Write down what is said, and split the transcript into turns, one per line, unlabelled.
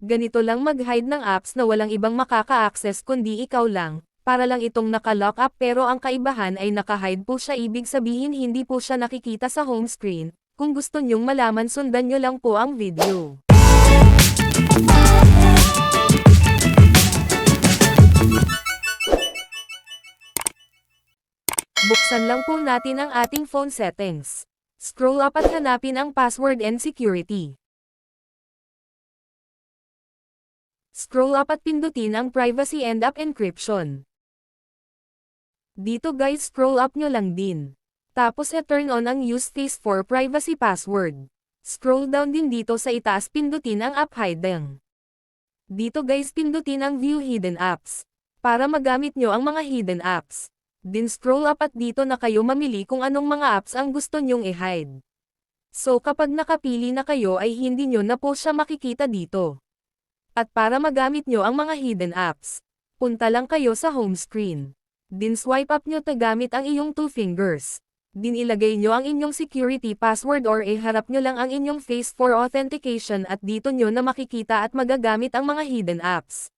Ganito lang mag-hide ng apps na walang ibang makaka-access kundi ikaw lang, para lang itong naka-lock up pero ang kaibahan ay naka-hide po siya ibig sabihin hindi po siya nakikita sa home screen. Kung gusto nyong malaman sundan nyo lang po ang video. Buksan lang po natin ang ating phone settings. Scroll up at hanapin ang password and security. Scroll up at pindutin ang privacy and app encryption. Dito guys scroll up nyo lang din. Tapos e-turn on ang use face for privacy password. Scroll down din dito sa itaas pindutin ang app hiding. Dito guys pindutin ang view hidden apps. Para magamit nyo ang mga hidden apps. Din scroll up at dito na kayo mamili kung anong mga apps ang gusto nyong i-hide. So kapag nakapili na kayo ay hindi nyo na po siya makikita dito. At para magamit nyo ang mga hidden apps, punta lang kayo sa home screen. Din swipe up nyo tagamit ang iyong two fingers. Din ilagay nyo ang inyong security password or iharap nyo lang ang inyong face for authentication at dito nyo na makikita at magagamit ang mga hidden apps.